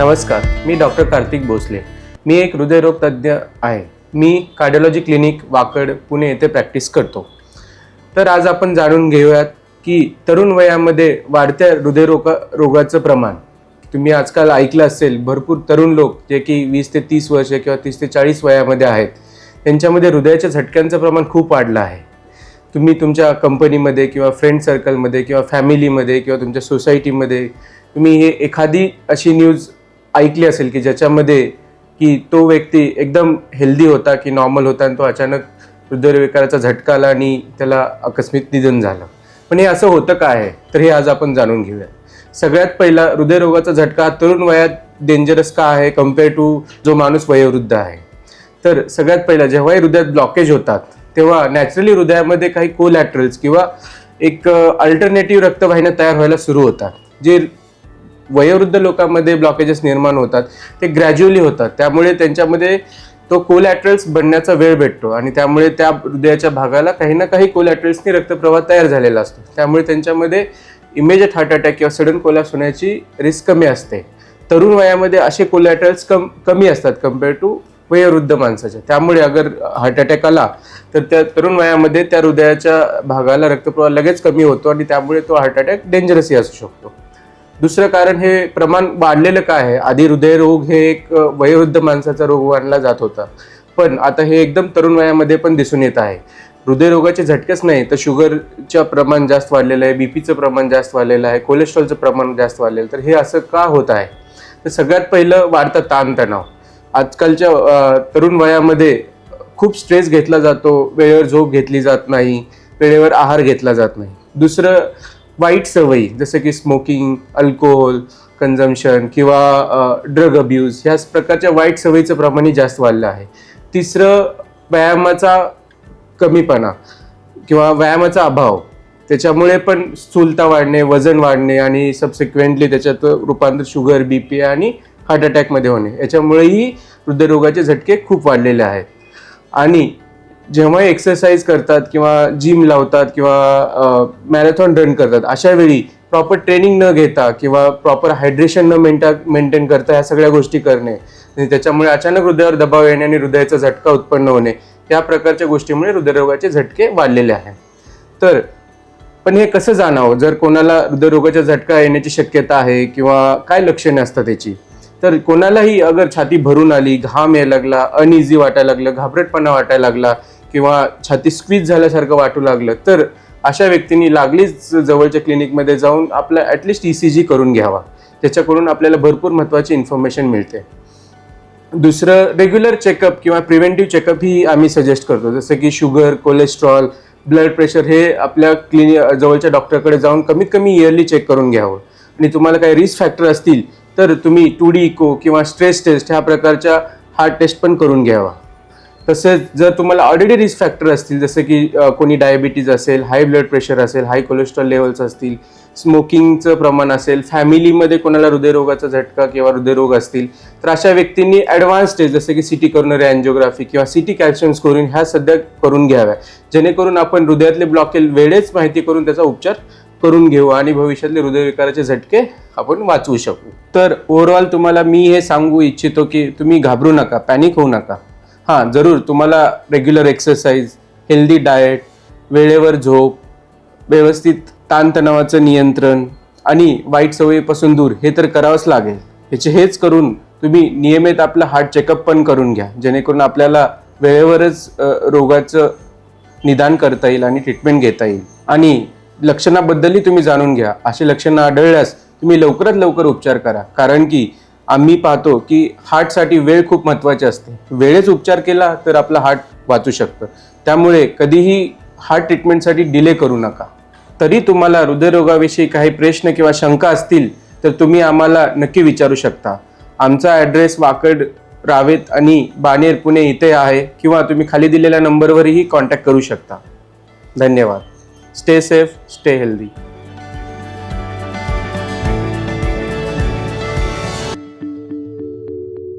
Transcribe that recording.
नमस्कार मी डॉक्टर कार्तिक भोसले. मी एक हृदयरोग तज्ज्ञ आहे. मी कार्डिओलॉजी क्लिनिक वाकड पुणे येथे प्रॅक्टिस करतो. तर आज आपण जाणून घेऊयात की तरुण वयामध्ये वाढत्या हृदयरोग रोगाचं प्रमाण. तुम्ही आजकाल ऐकलं असेल भरपूर तरुण लोक जे की वीस ते तीस वर्ष किंवा तीस ते चाळीस वयामध्ये आहेत त्यांच्यामध्ये हृदयाच्या झटक्यांचं प्रमाण खूप वाढलं आहे. तुम्ही तुमच्या कंपनीमध्ये किंवा फ्रेंड सर्कलमध्ये किंवा फॅमिलीमध्ये किंवा तुमच्या सोसायटीमध्ये तुम्ही हे एखादी अशी न्यूज ऐकली असेल की ज्याच्यामध्ये की तो व्यक्ती एकदम हेल्दी होता की नॉर्मल होता आणि तो अचानक हृदयविकाराचा झटका आला आणि त्याला आकस्मिक निधन झालं. पण हे असं होतं काय आहे? तर हे आज आपण जाणून घेऊया. सगळ्यात पहिला हृदयरोगाचा झटका तरुण वयात डेंजरस का आहे कंपेअर टू जो माणूस वयोवृद्ध आहे? तर सगळ्यात पहिला जेव्हाही हृदयात ब्लॉकेज होतात तेव्हा नॅचरली हृदयामध्ये काही कोलॅटरल्स किंवा एक अल्टरनेटिव्ह रक्तवाहिन्या तयार व्हायला सुरू होतात जे वयोवृद्ध लोकांमध्ये ब्लॉकेजेस निर्माण होतात. ते ग्रॅज्युअली होतात. त्यामुळे त्यांच्यामध्ये तो कोलॅट्रल्स बनण्याचा वेळ भेटतो आणि त्यामुळे त्या हृदयाच्या भागाला काही ना काही कोलॅट्रल्सनी रक्तप्रवाह तयार झालेला असतो. त्यामुळे त्यांच्यामध्ये इमेजिएट हार्ट अटॅक किंवा सडन कोलॅप्स होण्याची रिस्क कमी असते. तरुण वयामध्ये असे कोलॅट्रल्स कम कमी असतात कंपेअर टू वयोवृद्ध माणसाच्या. त्यामुळे अगर हार्ट अटॅक आला तर त्या तरुण वयामध्ये त्या हृदयाच्या भागाला रक्तप्रवाह लगेच कमी होतो आणि त्यामुळे तो हार्ट अटॅक डेंजरसही असू शकतो. दुसरं कारण हे प्रमाण वाढलेलं काय आहे? आधी हृदयरोग हे एक वयोवृद्ध माणसाचा रोग मानला जात होता. पण आता हे एकदम तरुण वयामध्ये पण दिसून येत आहे. हृदयरोगाचे झटकेच नाही तर शुगरचं प्रमाण जास्त वाढलेलं आहे बीपीचं प्रमाण जास्त वाढलेलं आहे कोलेस्ट्रॉलचं प्रमाण जास्त वाढलेलं तर हे असं का होत आहे? तर सगळ्यात पहिलं वाढतं ताणतणाव. आजकालच्या तरुण वयामध्ये खूप स्ट्रेस घेतला जातो वेळेवर झोप घेतली जात नाही वेळेवर आहार घेतला जात नाही. दुसरं वाईट सवयी जसं की स्मोकिंग अल्कोहोल कन्झम्शन किंवा ड्रग अब्यूज ह्या प्रकारच्या वाईट सवयीचं प्रमाणही जास्त वाढलं आहे. तिसरं व्यायामाचा कमीपणा किंवा व्यायामाचा अभाव. त्याच्यामुळे पण स्थूलता वाढणे वजन वाढणे आणि सबसिक्वेंटली त्याच्यात रूपांतर शुगर बी पी आणि हार्ट अटॅकमध्ये होणे. याच्यामुळेही हृदयरोगाचे झटके खूप वाढलेले आहेत. आणि जेव्हा एक्सरसाइज करतात किंवा जिम लावतात किंवा मॅरेथॉन रन करतात अशा वेळी प्रॉपर ट्रेनिंग न घेता किंवा प्रॉपर हायड्रेशन न मेंटा मेंटेन करता ह्या सगळ्या गोष्टी करणे. आणि त्याच्यामुळे अचानक हृदयावर दबाव येणे आणि हृदयाचा झटका उत्पन्न होणे या प्रकारच्या गोष्टीमुळे हृदयरोगाचे झटके वाढलेले आहेत तर पण हे कसं जाणावं? जर कोणाला हृदयरोगाचा झटका येण्याची शक्यता आहे किंवा काय लक्षणे असतात त्याची तर कोणालाही अगर छाती भरून आली घाम यायला लागला अनइझी वाटायला लागलं घाबरटपणा वाटायला लागला किंवा छाती स्क्वीज झाल्यासारखं वाटू लागलं तर अशा व्यक्तींनी लागलीच जवळच्या क्लिनिकमध्ये जाऊन आपला ॲटलिस्ट ई सी जी करून घ्यावा. त्याच्याकडून आपल्याला भरपूर महत्त्वाची इन्फॉर्मेशन मिळते. दुसरं रेग्युलर चेकअप किंवा प्रिव्हेंटिव्ह चेकअप ही आम्ही सजेस्ट करतो. जसं की शुगर कोलेस्ट्रॉल ब्लड प्रेशर हे आपल्या क्लिनि जवळच्या डॉक्टरकडे जाऊन कमीत कमी इयरली चेक करून घ्यावं. आणि तुम्हाला काही रिस्क फॅक्टर असतील तर तुम्ही टू डी इको किंवा स्ट्रेस टेस्ट ह्या प्रकारच्या हार्ट टेस्ट पण करून घ्यावा. तसेच जर तुम्हाला ऑलरेडी रिस्क फॅक्टर असतील जसं की कोणी डायबिटीज असेल हाय ब्लड प्रेशर असेल हाय कोलेस्ट्रॉल लेवल्स असतील स्मोकिंगचं प्रमाण असेल फॅमिलीमध्ये कोणाला हृदयरोगाचा झटका किंवा हृदयरोग असतील तर अशा व्यक्तींनी ॲडव्हान्स स्टेज जसं की सिटी करोनरी अँजिओग्राफी किंवा सिटी कॅल्शियम स्कोरिंग ह्या सध्या करून घ्याव्या. जेणेकरून आपण हृदयातले ब्लॉकेल वेळेच माहिती करून त्याचा उपचार करून घेऊ आणि भविष्यातले हृदयविकाराचे झटके आपण वाचवू शकू. तर ओव्हरऑल तुम्हाला मी हे सांगू इच्छितो की तुम्ही घाबरू नका पॅनिक होऊ नका. हां जरूर. तुम्हाला रेग्युलर एक्सरसाइज हेल्दी डाएट वेळेवर झोप व्यवस्थित ताणतणावाचं नियंत्रण आणि वाईट सवयीपासून दूर हे तर करावंच लागेल. ह्याचे हेच करून तुम्ही नियमित आपलं हार्ट चेकअप पण करून घ्या. जेणेकरून आपल्याला वेळेवरच रोगाचं निदान करता येईल आणि ट्रीटमेंट घेता येईल. आणि लक्षणाबद्दलही तुम्ही जाणून घ्या. अशी लक्षणं आढळल्यास तुम्ही लवकरात लवकर उपचार करा. कारण की आम्ही पाहतो की हार्टसाठी वेळ खूप महत्त्वाची असते. वेळेच उपचार केला तर आपलं हार्ट वाचू शकतं. त्यामुळे कधीही हार्ट ट्रीटमेंटसाठी डिले करू नका. तरी तुम्हाला हृदयरोगाविषयी काही प्रश्न किंवा शंका असतील तर तुम्ही आम्हाला नक्की विचारू शकता. आमचा ॲड्रेस वाकड रावेत आणि बाणेर पुणे इथे आहे किंवा तुम्ही खाली दिलेल्या नंबरवरही कॉन्टॅक्ट करू शकता. धन्यवाद. Stay safe stay healthy.